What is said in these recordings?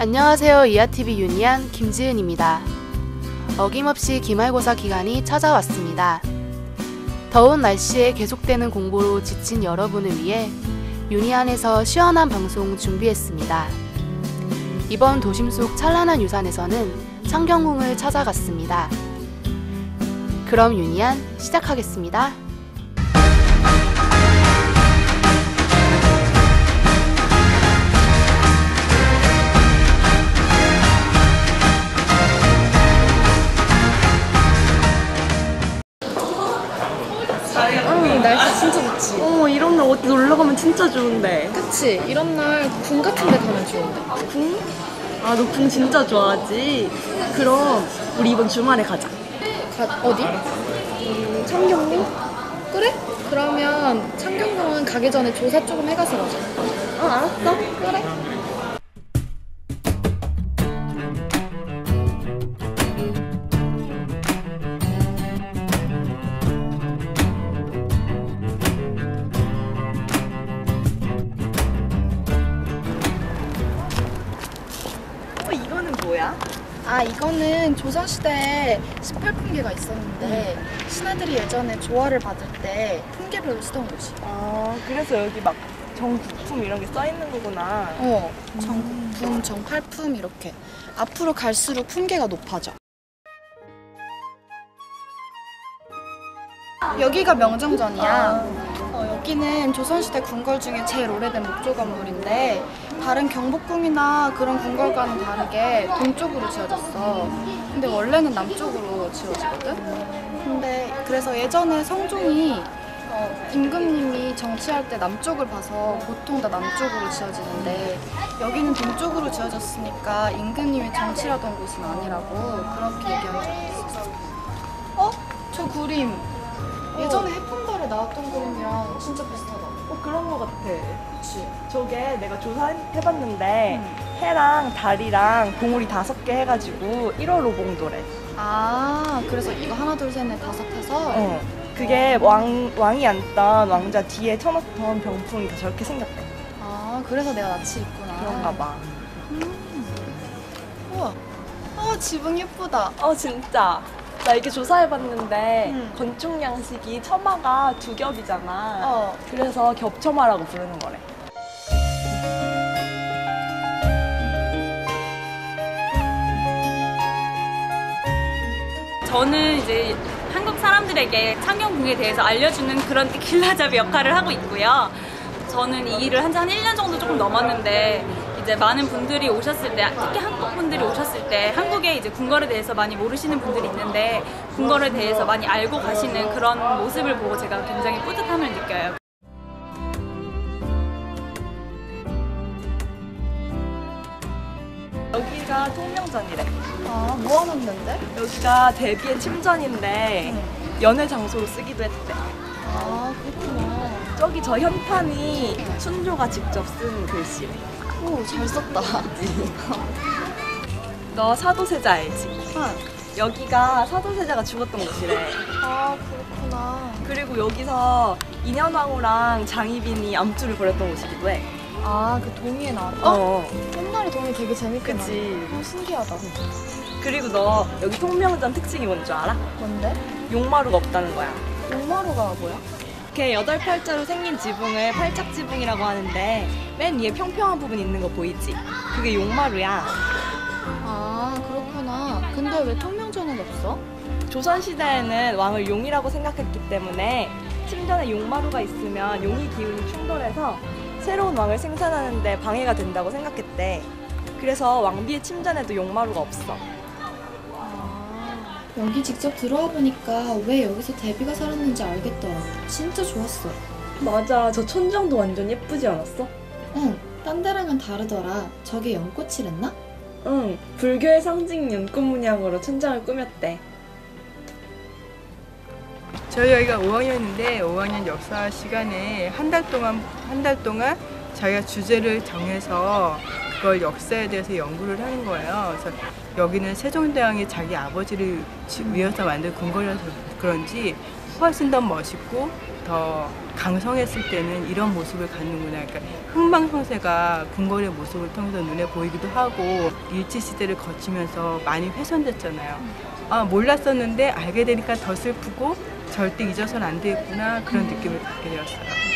안녕하세요. 이하TV 윤희안 김지은입니다. 어김없이 기말고사 기간이 찾아왔습니다. 더운 날씨에 계속되는 공부로 지친 여러분을 위해 윤희안에서 시원한 방송 준비했습니다. 이번 도심 속 찬란한 유산에서는 창경궁을 찾아갔습니다. 그럼 윤희안 시작하겠습니다. 진짜 좋은데. 그치? 이런 날 궁 같은 데 가면 좋은데. 궁? 아 너 궁 진짜 좋아하지? 그럼 우리 이번 주말에 가자. 가, 어디? 청경궁? 그래? 그러면 창경궁은 가기 전에 조사 조금 해가서 가자. 어 알았어. 그래? 뭐야? 아, 이거는 조선시대에 18풍계가 있었는데, 신하들이 예전에 조화를 받을 때 풍계별로 쓰던 곳이. 아 그래서 여기 막 정국품 이런 게 써 있는 거구나. 어, 정품, 정팔품 이렇게. 앞으로 갈수록 풍계가 높아져. 여기가 명정전이야. 어, 여기는 조선시대 궁궐 중에 제일 오래된 목조 건물인데 다른 경복궁이나 그런 궁궐과는 다르게 동쪽으로 지어졌어. 근데 원래는 남쪽으로 지어지거든. 근데 그래서 예전에 성종이 어, 임금님이 정치할 때 남쪽을 봐서 보통 다 남쪽으로 지어지는데 여기는 동쪽으로 지어졌으니까 임금님이 정치하던 곳은 아니라고 그렇게 얘기한 적이 있었어. 어? 저 그림 예전에 해품달에 나왔던 그림이랑 진짜 비슷하다. 어 그런 거 같아. 그치? 저게 내가 조사해봤는데 해랑 달이랑 봉우리 다섯 개 해가지고 1월 오봉도래. 아 그래서 이거 하나 둘 셋 넷 다섯 해서 어. 그게 왕 왕이 앉던 왕자 뒤에 쳐놓던 병풍이 다 저렇게 생겼대. 아 그래서 내가 낯이 있구나. 그런가 봐. 우와. 아 지붕 예쁘다. 어 진짜 나 이게 조사해봤는데 응. 건축 양식이 처마가 두 겹이잖아 어. 그래서 겹처마라고 부르는 거래 저는 이제 한국 사람들에게 창경궁에 대해서 알려주는 그런 길라잡이 역할을 하고 있고요. 저는 이 일을 한지한 1년 정도 조금 넘었는데 이제 많은 분들이 오셨을 때 특히 한국 분들이 오셨을 때 한국에 이제 궁궐에 대해서 많이 모르시는 분들이 있는데 궁궐에 대해서 많이 알고 가시는 그런 모습을 보고 제가 굉장히 뿌듯함을 느껴요. 여기가 통명전이래 아 모아놨는데? 여기가 대비의 침전인데 연회 장소로 쓰기도 했대 아 그렇구나. 저기 저 현판이 순조가 직접 쓴 글씨래 오 잘 썼다. 너 사도세자 알지? 아, 여기가 사도세자가 죽었던 곳이래 아 그렇구나. 그리고 여기서 인현왕후랑 장희빈이 암투를 벌였던 곳이기도 해 아 그 동의에 나왔다. 어. 옛날에 동의 되게 재밌게 그치. 어, 신기하다. 그리고 너 여기 통명전 특징이 뭔 줄 알아? 뭔데? 용마루가 없다는 거야. 용마루가 뭐야? 이렇게 여덟 팔자로 생긴 지붕을 팔착 지붕이라고 하는데 맨 위에 평평한 부분 있는 거 보이지? 그게 용마루야. 아 그렇구나. 근데 왜 통명전은 없어? 조선 시대에는 왕을 용이라고 생각했기 때문에 침전에 용마루가 있으면 용의 기운이 충돌해서 새로운 왕을 생산하는데 방해가 된다고 생각했대. 그래서 왕비의 침전에도 용마루가 없어. 여기 직접 들어와 보니까 왜 여기서 데뷔가 살았는지 알겠더라. 진짜 좋았어. 맞아, 저 천장도 완전 예쁘지 않았어? 응, 딴 데랑은 다르더라. 저게 연꽃이랬나? 응, 불교의 상징 연꽃 문양으로 천장을 꾸몄대. 저희 아이가 5학년인데 5학년 역사 시간에 한 달 동안 한 달 동안 자기가 주제를 정해서 그걸 역사에 대해서 연구를 하는 거예요. 그래서 여기는 세종대왕이 자기 아버지를 지- 위해서 만든 궁궐이라서 그런지 훨씬 더 멋있고 더 강성했을 때는 이런 모습을 갖는구나. 그러니까 흥망성쇠가 궁궐의 모습을 통해서 눈에 보이기도 하고 일제 시대를 거치면서 많이 훼손됐잖아요. 아 몰랐었는데 알게 되니까 더 슬프고 절대 잊어서는 안 되겠구나 그런 느낌을 갖게 되었어요.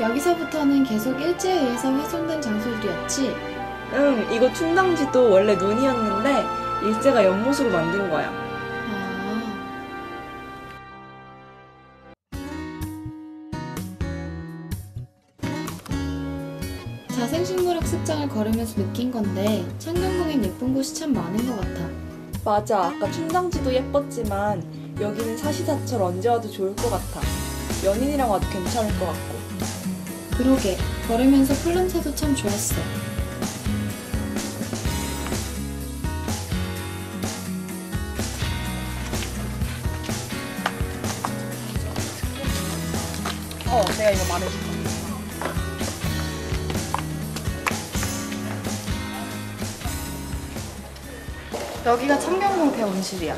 여기서부터는 계속 일제에 의해서 훼손된 장소들이었지? 응, 이거 충당지도 원래 논이었는데 일제가 연못으로 만든 거야. 아, 자생식물 학 습장을 걸으면서 느낀 건데 창경궁엔 예쁜 곳이 참 많은 것 같아. 맞아, 아까 충당지도 예뻤지만 여기는 사시사철 언제 와도 좋을 것 같아. 연인이랑 와도 괜찮을 것 같고. 그러게 걸으면서 풀냄새도 참 좋았어. 어, 내가 이거 말해줄게. 여기가 창경궁 대원실이야.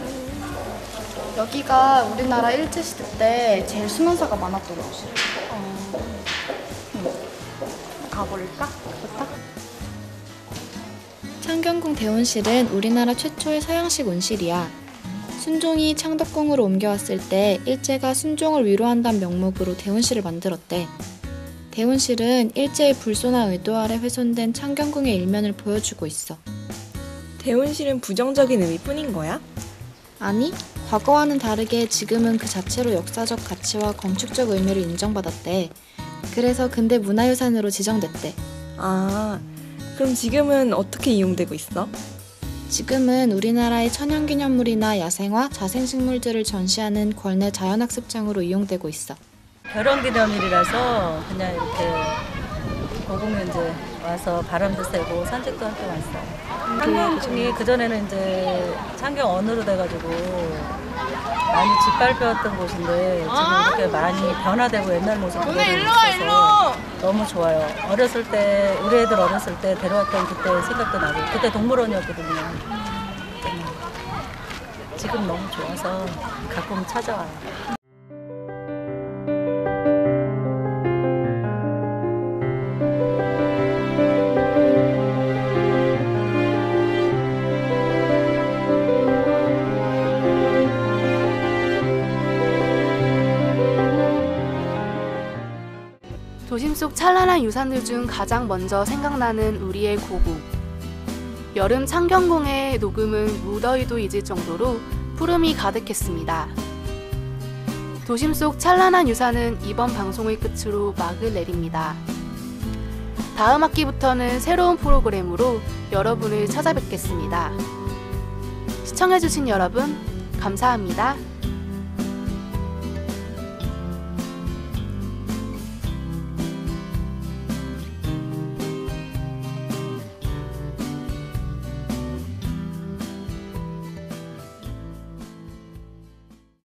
여기가 우리나라 일제시대 때 제일 수면사가 많았던 곳이야. 가볼까? 창경궁 대원실은 우리나라 최초의 서양식 온실이야. 순종이 창덕궁으로 옮겨왔을 때 일제가 순종을 위로한다는 명목으로 대원실을 만들었대. 대원실은 일제의 불손한 의도 아래 훼손된 창경궁의 일면을 보여주고 있어. 대원실은 부정적인 의미뿐인 거야? 아니, 과거와는 다르게 지금은 그 자체로 역사적 가치와 건축적 의미를 인정받았대. 그래서 근대 문화유산으로 지정됐대. 아, 그럼 지금은 어떻게 이용되고 있어? 지금은 우리나라의 천연기념물이나 야생화, 자생식물들을 전시하는 걸내 자연학습장으로 이용되고 있어. 결혼 기념일이라서 그냥 이렇게 이제 와서 바람도 쐬고 산책도 함께 왔어요. 창경궁이 그전에는 이제 창경 언으로 돼가지고 많이 짓밟혔던 곳인데 지금 이렇게 많이 변화되고 옛날 모습으로 있어서 너무 좋아요. 어렸을 때 우리 애들 어렸을 때 데려왔던 그때 생각도 나고 그때 동물원이었거든요. 음, 지금 너무 좋아서 가끔 찾아와요. 속 찬란한 유산들 중 가장 먼저 생각나는 우리의 고궁. 여름 창경궁의 녹음은 무더위도 잊을 정도로 푸름이 가득했습니다. 도심 속 찬란한 유산은 이번 방송을 끝으로 막을 내립니다. 다음 학기부터는 새로운 프로그램으로 여러분을 찾아뵙겠습니다. 시청해주신 여러분, 감사합니다.